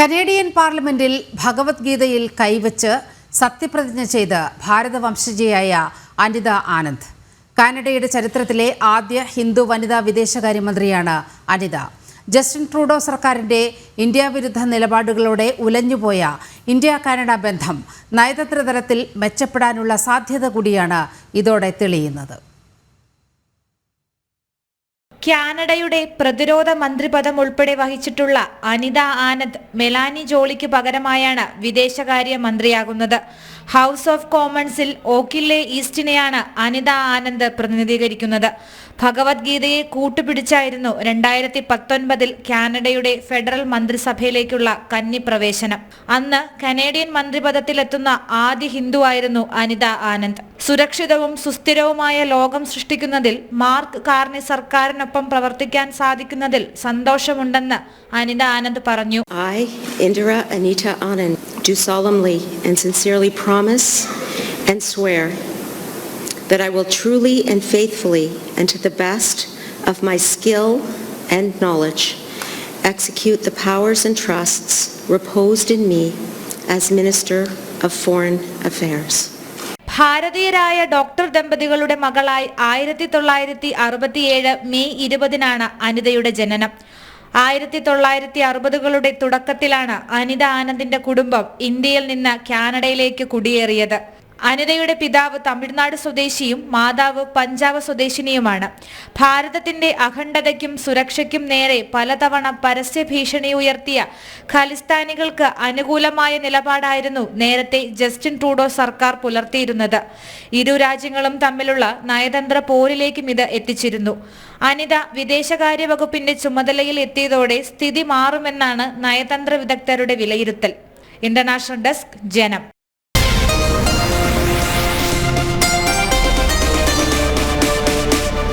Canadian പാർലമെന്റിൽ ഭഗവത്ഗീതയിൽ കൈവച്ച് സത്യപ്രതിജ്ഞ ചെയ്ത് ഭാരത വംശജയായ അനിത ആനന്ദ്. കാനഡയുടെ ചരിത്രത്തിലെ ആദ്യ ഹിന്ദു വനിതാ വിദേശകാര്യമന്ത്രിയാണ് അനിത. ജസ്റ്റിൻ ട്രൂഡോ സർക്കാരിന്റെ ഇന്ത്യ വിരുദ്ധ നിലപാടുകളോടെ ഉലഞ്ഞുപോയ ഇന്ത്യ കാനഡ ബന്ധം നയതന്ത്ര തലത്തിൽ മെച്ചപ്പെടാനുള്ള സാധ്യത കൂടിയാണ് ഇതോടെ തെളിയുന്നത്. കാനഡയുടെ പ്രതിരോധ മന്ത്രിപദം ഉൾപ്പെടെ വഹിച്ചിട്ടുള്ള അനിത ആനന്ദ് മെലാനി ജോളിക്ക് പകരമായാണ് വിദേശകാര്യ മന്ത്രിയാകുന്നത്. ഹൗസ് ഓഫ് കോമൺസിൽ ഓക്കില്ലെ ഈസ്റ്റിനെയാണ് അനിത ആനന്ദ് പ്രതിനിധീകരിക്കുന്നത്. ഭഗവത്ഗീതയെ കൂട്ടുപിടിച്ചായിരുന്നു രണ്ടായിരത്തി പത്തൊൻപതിൽ കാനഡയുടെ ഫെഡറൽ മന്ത്രിസഭയിലേക്കുള്ള കന്നിപ്രവേശനം അന്ന് കനേഡിയൻ മന്ത്രിപദത്തിലെത്തുന്ന ആദ്യ ഹിന്ദു ആയിരുന്നു അനിത ആനന്ദ്. സുരക്ഷിതവും സുസ്ഥിരവുമായ ലോകം സൃഷ്ടിക്കുന്നതിൽ മാർക്ക് കാർണി സർക്കാരിനൊപ്പം പ്രവർത്തിക്കാൻ സാധിക്കുന്നതിൽ സന്തോഷമുണ്ടെന്ന് അനിത ആനന്ദ് പറഞ്ഞു I, Indira Anita Anand, do solemnly and sincerely promise and swear that I will truly and faithfully and to the best of my skill and knowledge execute the powers and trusts reposed in me as Minister of Foreign Affairs. ഭാരതീയരായ doctor ദമ്പതികളുടെ മകളായി ആയിരത്തി തൊള്ളായിരത്തി അറുപത്തിയേഴ് May ഇരുപതിനാണ് അനിതയുടെ ജനനം. ആയിരത്തി തൊള്ളായിരത്തി അറുപതുകളുടെ തുടക്കത്തിലാണ് അനിത ആനന്ദിന്റെ കുടുംബം ഇന്ത്യയിൽ നിന്ന് കാനഡയിലേക്ക് കുടിയേറിയത്. അനിതയുടെ പിതാവ് തമിഴ്നാട് സ്വദേശിയും മാതാവ് പഞ്ചാബ് സ്വദേശിനിയുമാണ്. ഭാരതത്തിന്റെ അഖണ്ഡതയ്ക്കും സുരക്ഷയ്ക്കും നേരെ പലതവണ പരസ്യ ഭീഷണി ഉയർത്തിയ ഖലിസ്ഥാനികൾക്ക് അനുകൂലമായ നിലപാടായിരുന്നു നേരത്തെ ജസ്റ്റിൻ ട്രൂഡോ സർക്കാർ പുലർത്തിയിരുന്നത്. ഇരു രാജ്യങ്ങളും തമ്മിലുള്ള നയതന്ത്ര പോരിലേക്കും ഇത് എത്തിച്ചിരുന്നു. അനിത വിദേശകാര്യ വകുപ്പിന്റെ ചുമതലയിൽ എത്തിയതോടെ സ്ഥിതി മാറുമെന്നാണ് നയതന്ത്ര വിദഗ്ധരുടെ വിലയിരുത്തൽ. ഇന്റർനാഷണൽ ഡെസ്ക് ജനം.